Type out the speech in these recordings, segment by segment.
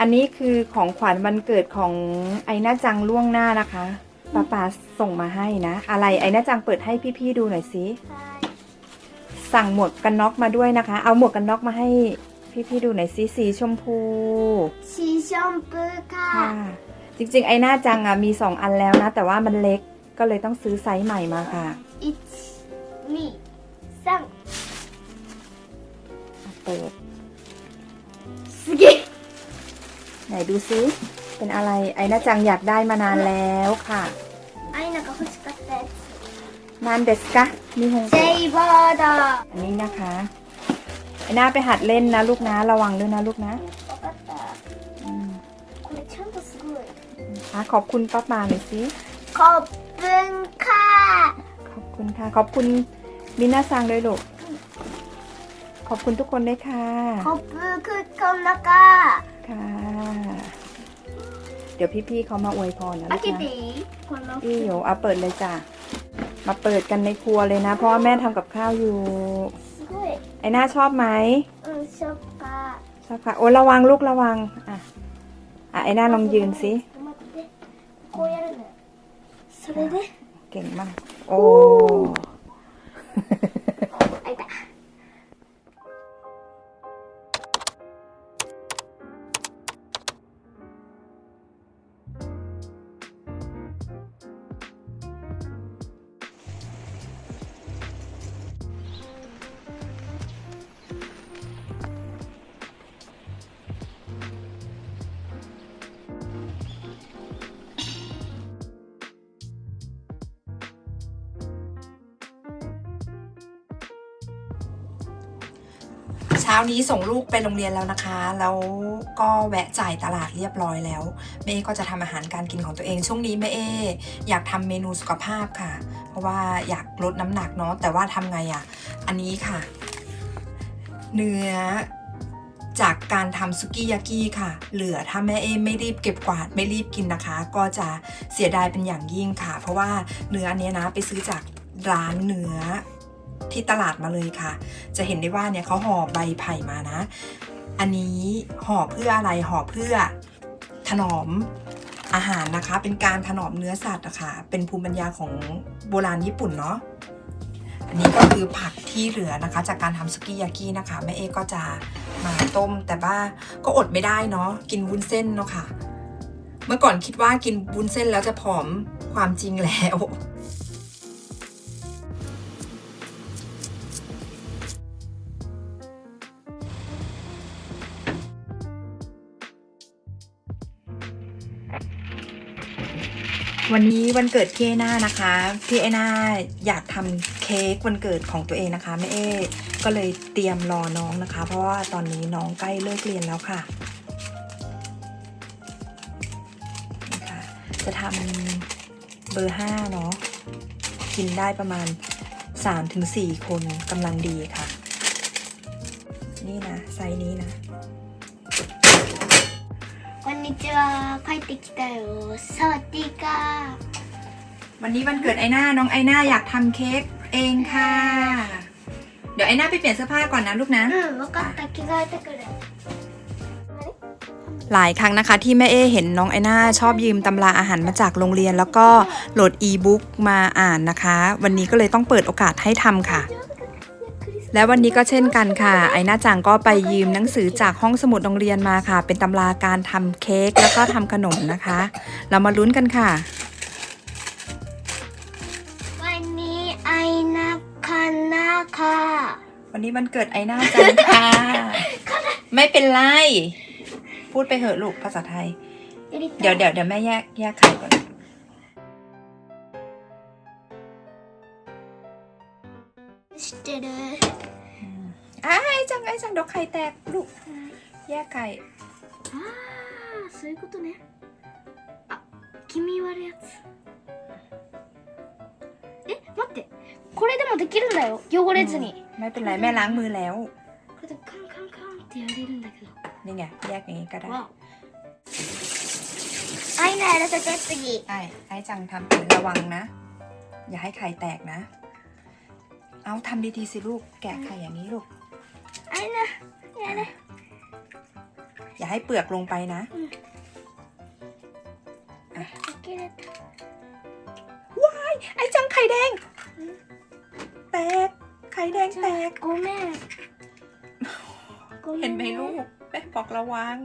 อันนี้คือของขวัญวันเกิดของไอหน้าจังล่วงหน้านะคะป้าป๋าส่งมาให้นะ อะไรไอหน้าจังเปิดให้พี่ๆดูหน่อยสิสั่งหมวกกันน็อกมาด้วยนะคะ เอาหมวกกันน็อกมาให้พี่ๆดูหน่อยสิสีชมพู สีชมพูค่ะค่ะ จริงๆไอหน้าจังอะมีสองอันแล้วนะ แต่ว่ามันเล็กก็เลยต้องซื้อไซส์ใหม่มาค่ะอี ไหนดูซิ เป็นอะไรไอ้น่าจังอยากได้มานานแล้วค่ะไอ้น่าก็คุสกัตเตนานเดสกะมีหงส์เซบอดอันนี้นะคะไอ้น่าไปหัดเล่นนะลูกนะ ระวังด้วยนะลูกนะขอบคุณป้าปาหน่อยสิขอบคุณค่ะ ขอบคุณค่ะ ขอบคุณมิน่าซังด้วยลูกขอบคุณทุกคนด้วยค่ะ ขอบคุณคุณนะคะ ค่ะ เดี๋ยวพี่ๆเขามาอวยพรนะ 開 ลูก けて นะ いいこの พี่โยเอาเปิดเลยจ้ะ มาเปิดกันในครัวเลยนะ เพราะว่าแม่ทำกับข้าวอยู่ すごい ไอหน้าชอบไหม うんショッカー ชอบค่ะ โอ้ระวังลูกระวัง อ่ะ อ่ะไอหน้าลองยืนสิ ちょっと待ってこうやるのよそれで เก่งมาก โอ้ านี้ส่งลูกไปโรงเรียนแล้วนะคะ แล้วก็แวะจ่ายตลาดเรียบร้อยแล้วแม่เอก็จะทำอาหารการกินของตัวเอง ช่วงนี้แม่เออยากทำเมนูสุขภาพค่ะ เพราะว่าอยากลดน้ำหนักเนาะ แต่ว่าทำไงอะ่ะ อันนี้ค่ะ เนื้อจากการทำซุกี้ยากิค่ะ เหลือถ้าแม่เอไม่รีบเก็บกวาดไม่รีบกินนะคะ ก็จะเสียดายเป็นอย่างยิ่งค่ะ เพราะว่าเนื้ออันนี้นะไปซื้อจากร้านเนื้อ ที่ตลาดมาเลยค่ะ จะเห็นได้ว่าเนี่ยเขาห่อใบไผ่มานะ อันนี้ห่อเพื่ออะไรห่อเพื่อถนอมอาหารนะคะ เป็นการถนอมเนื้อสัตว์นะคะเป็นภูมิปัญญาของโบราณญี่ปุ่นเนาะอันนี้ก็คือผักที่เหลือนะคะ จากการทำสุกี้ยากินะคะแม่เอก็จะมาต้ม แต่ว่าก็อดไม่ได้เนาะกินวุ้นเส้นเนาะค่ะ เมื่อก่อนคิดว่ากินวุ้นเส้นแล้วจะผอมความจริงแล้ว วันนี้วันเกิดพี่เอน้านะคะพี่เอน้าอยากทำเค้กวันเกิดของตัวเองนะคะแม่เอก็เลยเตรียมรอน้องนะคะ เพราะว่าตอนนี้น้องใกล้เลิกเรียนแล้วค่ะนะคะจะทำเบอร์ห้าเนาะกินได้ประมาณ 3-4 คนกำลังดีค่ะ นี่นะไซส์นี้นะ ちは帰ってきたよสวัสดีค่ะ วันนี้วันเกิดไอหน้าน้องไอหน้าอยากทำเค้กเองค่ะ เดี๋ยวไอหน้าไปเปลี่ยนเสื้อผ้าก่อนนะลูกนะ うん分かった着替えてくる หลายครั้งนะคะที่แม่เอเห็นน้องไอน่าชอบยืมตำราอาหารมาจากโรงเรียน แล้วก็โหลดอีบุ๊กมาอ่านนะคะ วันนี้ก็เลยต้องเปิดโอกาสให้ทำค่ะ และวันนี้ก็เช่นกันค่ะ ไอหน้าจังก็ไปยืมหนังสือจากห้องสมุดโรงเรียนมาค่ะ เป็นตำราการทำเค้กแล้วก็ทำขนมนะคะ เรามาลุ้นกันค่ะ วันนี้ไอนาคานาค่ะ วันนี้วันเกิดไอหน้าจังค่ะ ไม่เป็นไร พูดไปเหอะลูกภาษาไทย やりたい เดี๋ยวเดี๋ยวเดี๋ยวแม่แยกแยกไข่ก่อน 知ってる อ่ะ ไอ้จังไอ้จังเดี๋ยวไข่แตกลูก แยกไข่ ああそういうことねあ君割るやつえ待ってこれでもできるんだよ汚れずに、 ไม่เป็นไรแม่ล้างมือแล้ว これでカンカンカンってやれるんだけど นี่ไง แยกอย่างนี้ก็ได้ わおあいなやらせて次 ไอ้ไอ้จังทำเป็นระวังนะ อย่าให้ไข่แตกนะ เอาทำดีๆสิลูก แกะไข่อย่างนี้ลูก ไอ้นะไอ้นะอย่าให้เปลือกลงไปนะว้าย ไอ้จังไข่แดง แตก ไข่แดงแตกกูแม่ เห็นไหมลูก แม่บอกระวัง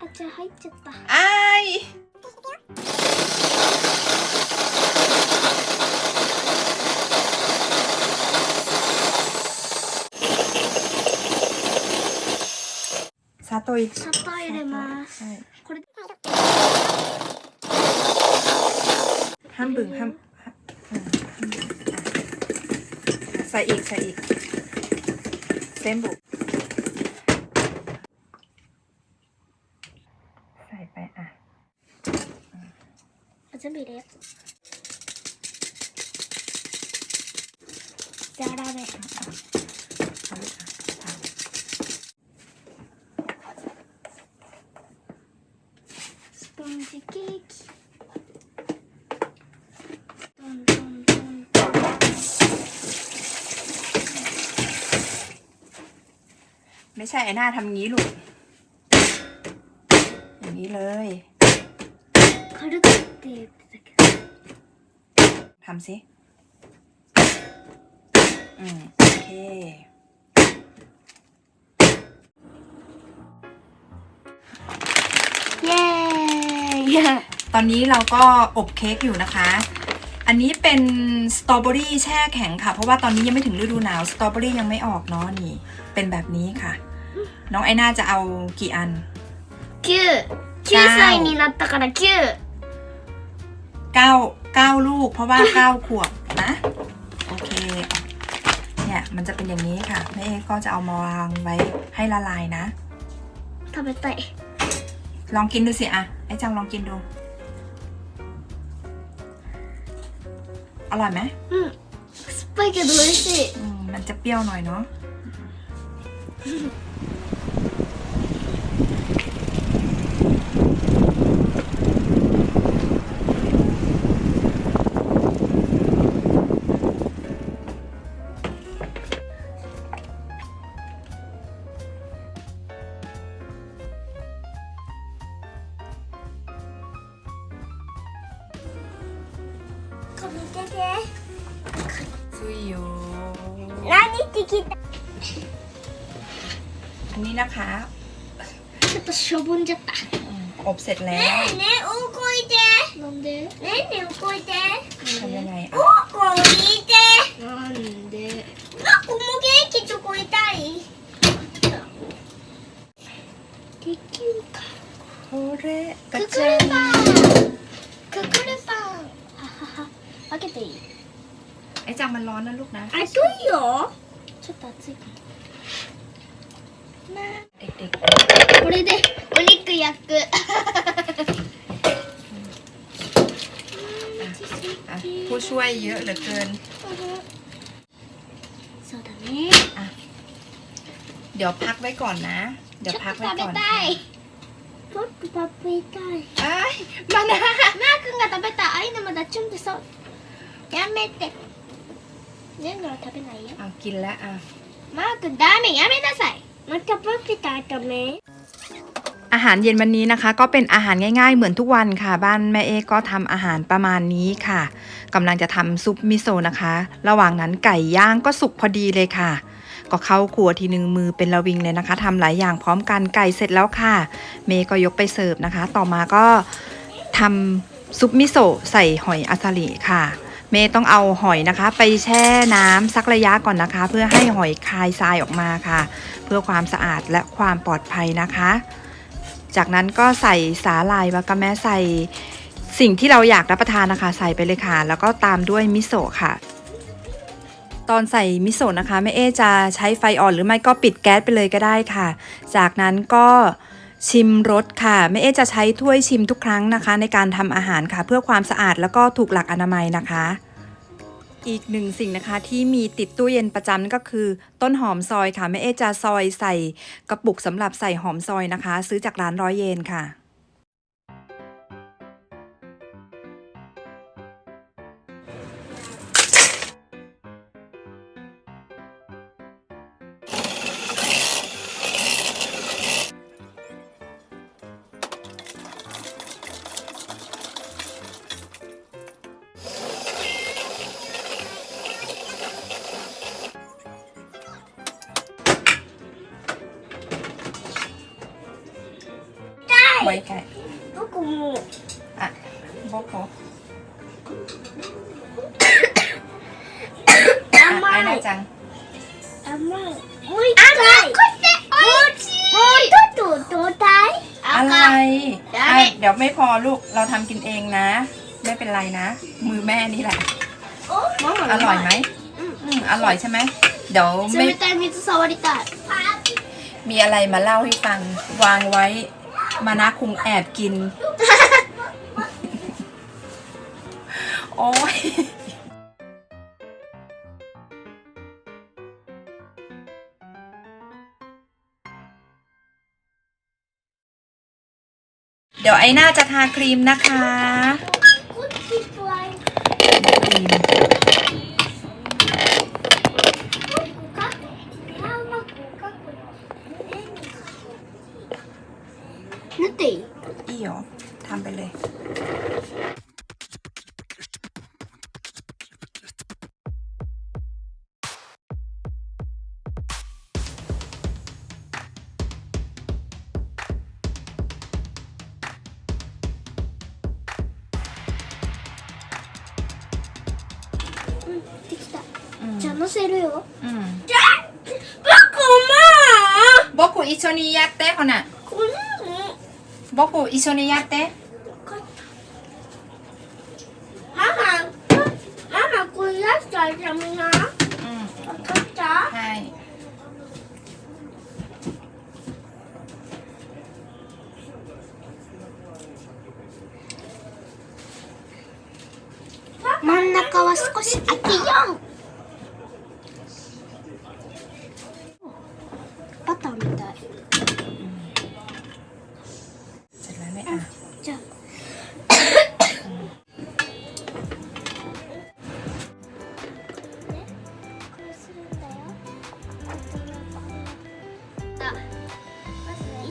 อาจจะให้จับตาไอ ายซาโตย 砂糖入れます ใช่ これ ห้ามบึงห้ามห้ามอืมห้ามบึงอ่ะใส่อีก ใส่อีก เซมบุใส่ไปอ่ะ あ全部入れようじゃあラー ไม่ใช่ไอหน้าทำงี้ลูก อย่างนี้เลยทำสิ อืม โอเคเย้ตอนนี้เราก็อบเค้กอยู่นะคะ อันนี้เป็นสตรอเบอรี่แช่แข็งค่ะ เพราะว่าตอนนี้ยังไม่ถึงฤดูหนาว สตรอเบอรี่ยังไม่ออกเนาะนี่ เป็นแบบนี้ค่ะ น้องไอน่าจะเอากี่อัน 9 9歳になったから9 เก้าเก้าลูก เพราะว่าเก้าขวบนะ โอเค เนี่ยมันจะเป็นอย่างนี้ค่ะแม่เอก็จะเอามาวางไว้ให้ละลายนะ 食べたい ลองกินดูสิอะไอ้จังลองกินดู อร่อยไหม うん酸っぱいけど美味しい อืมมันจะเปรี้ยวหน่อยเนาะ こ見てて ซุยโย 何って聞いた อันนี้นะคะ ちょっとしょぼんじゃった อืมอบเสร็จแล้ว ねえうんこいてなんでねえねえうんこいて ทำยังไง うん อ่ะ こいてなんであこも元気チョコいたいできるか โอเรกระ クック เจ ル ง パン は開けていい ไอ้จังมันร้อนนะลูกนะ 熱いよちょっと熱いかな เด็ก これでお肉焼く ๆ อ่ะ ผู้ช่วยเยอะเหลือเกิน そうだね เดี๋ยวพักไว้ก่อนนะ เดี๋ยว ちょっ พัก と ไว้ 食べ ก่อน た ค่ะ いちょっと食べたい เอ้ยมานะ マー君が食べたいアイナまだチュンでそう やめて全部は食べないよ เอากินแล้วอ่ะ マー君ダメやめなさいまたポテトダメ อาหารเย็นวันนี้นะคะ ก็เป็นอาหารง่ายๆ เหมือนทุกวันค่ะ บ้านแม่เอก็ทำอาหารประมาณนี้ค่ะกำลังจะทำซุปมิโซะนะคะ ระหว่างนั้นไก่ย่างก็สุกพอดีเลยค่ะ ก็เข้าครัวทีหนึ่งมือเป็นระวิงเลยนะคะทำหลายอย่างพร้อมกันไก่เสร็จแล้วค่ะ เมย์ก็ยกไปเสิร์ฟนะคะ ต่อมาก็ทำซุปมิโซะใส่หอยอาซาริค่ะ เมย์ต้องเอาหอยนะคะ ไปแช่น้ำสักระยะก่อนนะคะ เพื่อให้หอยคายทรายออกมาค่ะ เพื่อความสะอาดและความปลอดภัยนะคะ จากนั้นก็ใส่สาลายวากาแมใส่สิ่งที่เราอยากรับประทานนะคะ ใส่ไปเลยค่ะ แล้วก็ตามด้วยมิโซะค่ะ ตอนใส่มิโซะนะคะแม่เอจะใช้ไฟอ่อนหรือไม่ก็ปิดแก๊สไปเลยก็ได้ค่ะ จากนั้นก็ ชิมรสค่ะแม่เอจะใช้ถ้วยชิมทุกครั้งนะคะ ในการทำอาหารค่ะ เพื่อความสะอาดแล้วก็ถูกหลักอนามัยนะคะ อีกหนึ่งสิ่งนะคะที่มีติดตู้เย็นประจำนั่นก็คือ ต้นหอมซอยค่ะแม่เอจะซอยใส่กระปุกสำหรับใส่หอมซอยนะคะ ซื้อจากร้านร้อยเยนค่ะ あアイ甘いナちゃん甘いもう一回こしておいしいもうちょっとどうだい อะไร ได้ อ่ะเดี๋ยวไม่พอลูกเราทำกินเองนะ ไม่เป็นไรนะ มือแม่นี่แหละ อร่อยไหมอืมอร่อยใช่ไหมเดี๋ยวไม่ 冷たい水触りたい มีอะไรมาเล่าให้ฟัง วางไว้ มานะคุงแอบกิน โอ้ย ดี๋ยวไอ้น่าจะทาครีมนะคะ บอกกูอิโชนิ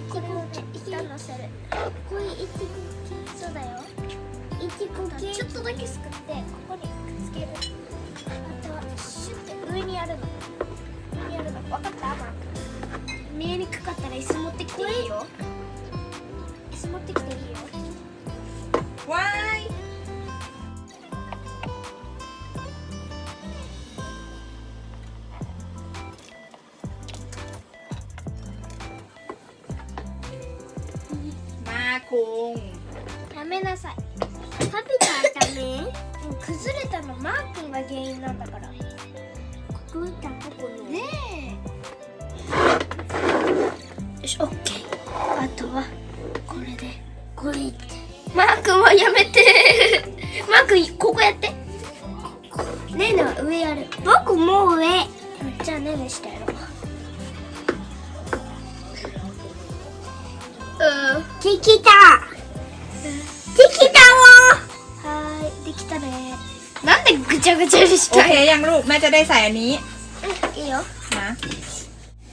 これをね一旦のせるこれいちごそうだよいちご系ちょっとだけすくってここにくっつけるあとはシュッて上にやるの上にやるの分かったマーク見えにくかったら椅子持ってきていいよ椅子持ってきていいよわーいマー君が原因なんだから。 ได้ใส่อันนี้เดี๋ยวนะ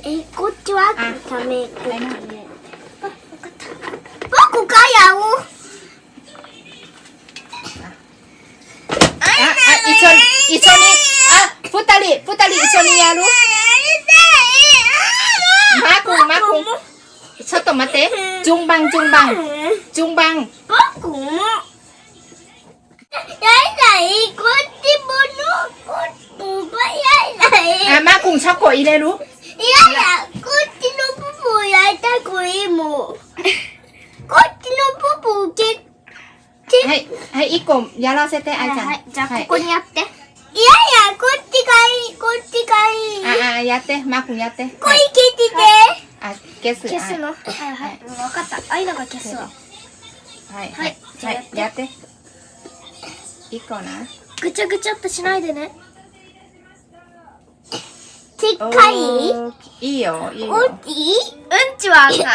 เอ้กูจะว่าทำเองอะไรนะก็กูก็อยากอูอะอะอีชนอีชนนี่อะฟุตาลิฟุตาลิอีชนนี่ยารู้มาคุงมาคุงชอบตบมาเตะจุงบังจุงบังจุงบังก็กู नाही कोणती बनू नाही Ama kung sa ko ilaro. याला कोणती नको बोलायचा कोणी मो じゃはいじゃあここにやって。याला कोणती काही がいい。ああやって、ま Ah ah こいけててあ消すの。はいはい。わかった。アイナが消すわ。はい、はい、じゃあはいやって、一個な？ぐちゃぐちゃっとしないでね。ちっかいいいよいいよおっいい？うんちはあんな。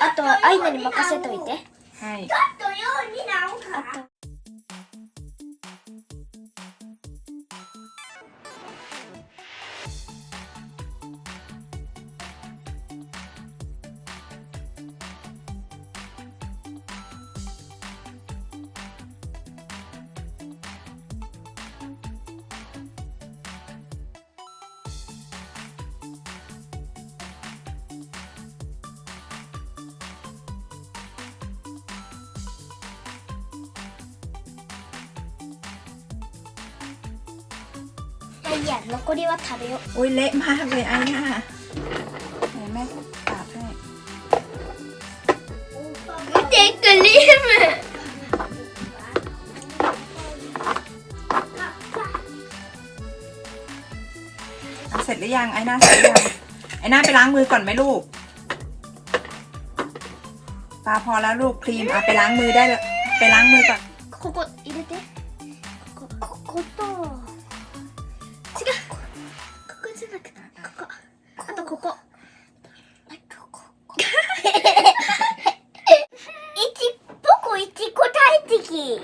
あとはアイナに任せといて。はいあと ยะแล้วก็เรีว่าทาเบโอ้ยเละมากเลยไอ้น่าเห็นแม่ตาแม่เจ๊กะลิมเสร็จหรือยังไอ้น่าเสร็จหรือยังไอ้น่าไปล้างมือก่อนไหมลูกปลาพอแล้วลูกครีมเอาไปล้างมือได้แล้ไปล้างมือก่อน じゃなくてここあとここあとここいち僕いちこ大敵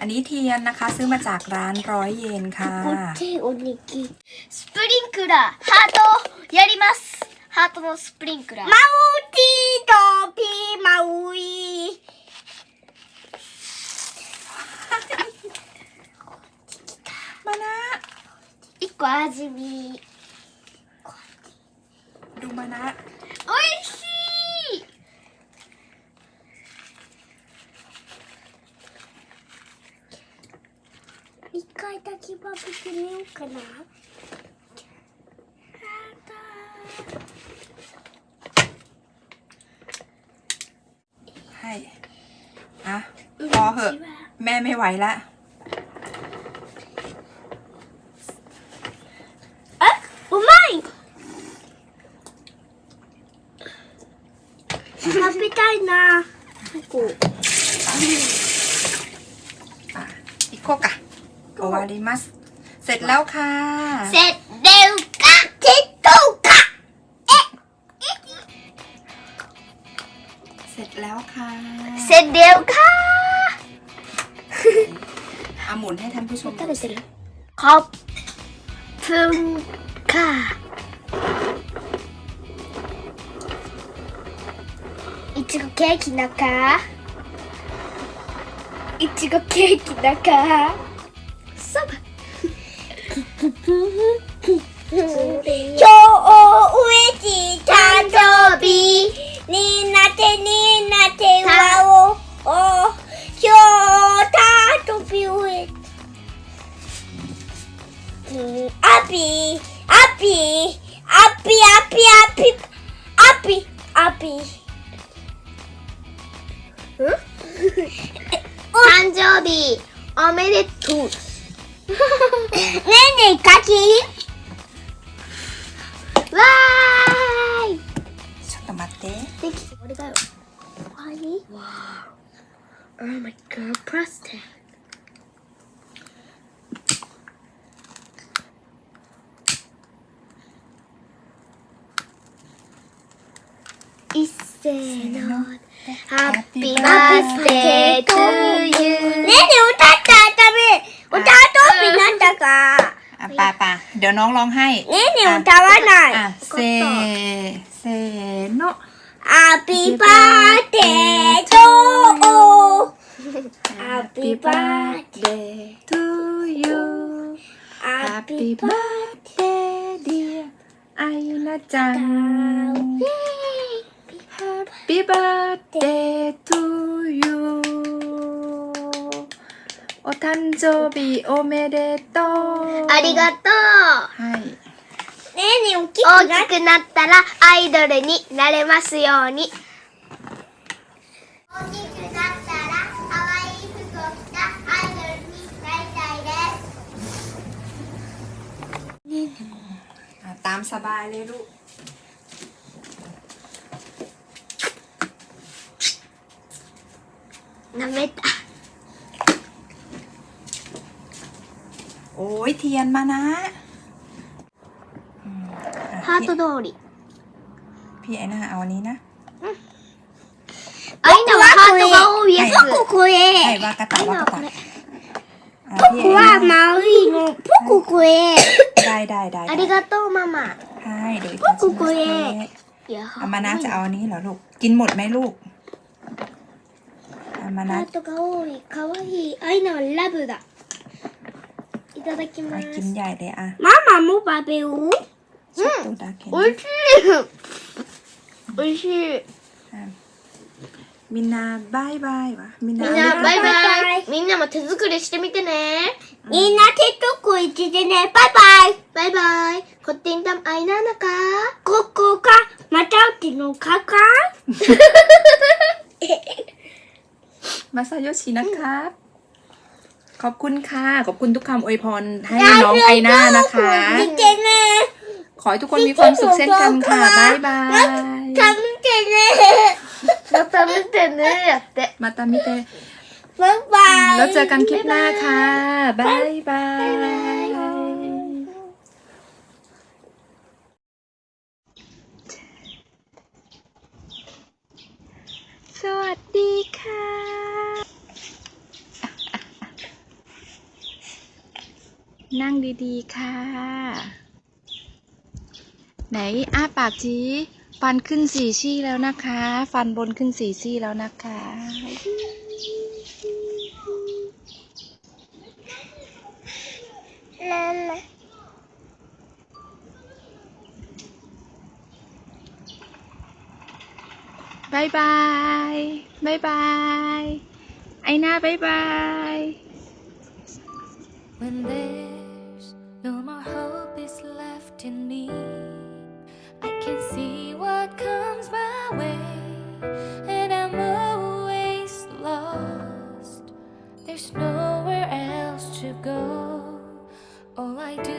อันนี้เทียนนะคะ ซื้อมาจากร้านร้อยเยนค่ะ こっちおにぎスプリンクラーハートやりますハートのスプリンクラーマウティーとピーマウ 一個味見 ดูมานะ おいしい一回だけ食べてみようかな。 ให้อ่ะพอเหอะ แม่ไม่ไหวละ こอีกโคกะโอวาริมัสเสร็จแล้วค่ะ เสร็จเร็วกะทิตุกะเอ๊ะเสร็จแล้วค่ะเสร็จเร็วค่ะอาหมุนให้ท่านผู้ชมดูสิ ขอบคุณค่ะ ちごケーキなか？いちごケーキなか？そば。今日おうち誕生日になてになてわおお今日たとびうえあぴあぴあぴあぴあぴあぴあぴ誕生日おめでとうねえねえかきわーいちょっと待ってできだよ。はい？わー。Oh my god, plastic. 一斉の Happy birthday to you ねえねえ歌ったため歌とびなんだか อ่ะป่าป่าเดี๋ยวน้องร้องให้ ねえねえ歌わな อ่ะ い เซเซ おめでとうありがとうはいねえねえ大きく大きくなったらアイドルになれますように大きくなったら可愛い服を着たアイドルになりたいです อ่ะตามสบายเลยลูก なめた โอ้ยเทียนมานะอืมอ่ะ ハート通り พี่ไอ้หน้าเอาอันนี้นะ アイナはハートが多いやつはいこれ ไอ้วากาตะวากาตะอ่ะพี่ 僕 ไอ้หน้า はマウイのポコこれ ได้ได้ได้ ありがとうママ ใช่เดี๋ยวอีก 僕これいや อามานะจะเอาอันนี้เหรอลูก กินหมดไหมลูกอามานะ ハートが多いかわいいアイナはラブだい ただきま เอา す กินใหญ่เลยอ่ะ ママも食べよう ชอบตัวดาเคน 美味しい美味しい มินนาบายบายวะมินนา みんなバイバイみんな なも手作りしてみてね。みんな手とこいちでね。バイバイ。バイバイ。こってんたんあいななか。ここか、またうちのかか มาซาโยชินะครับ ขอบคุณค่ะ ขอบคุณทุกคำอวยพรให้น้องไอน่านะคะ ขอให้ทุกคนมีความสุขเช่นกันค่ะ บ๊ายบายมาตามิเตเน่เตะมาตามิเตบ๊ายบาย แล้วเจอกันคลิปหน้าค่ะ บ๊ายบายสวัสดีค่ะ นั่งดีๆ ค่ะ ไหน อ้าปากจีฟันขึ้นสี่ซี่แล้วนะคะ ฟันบนขึ้นสี่ซี่แล้วนะคะララ。บายบายบายบาย ไอหน้าบายบาย When there's no more hope is left in me, I can see what comes my way, and I'm always lost. There's nowhere else to go. All I do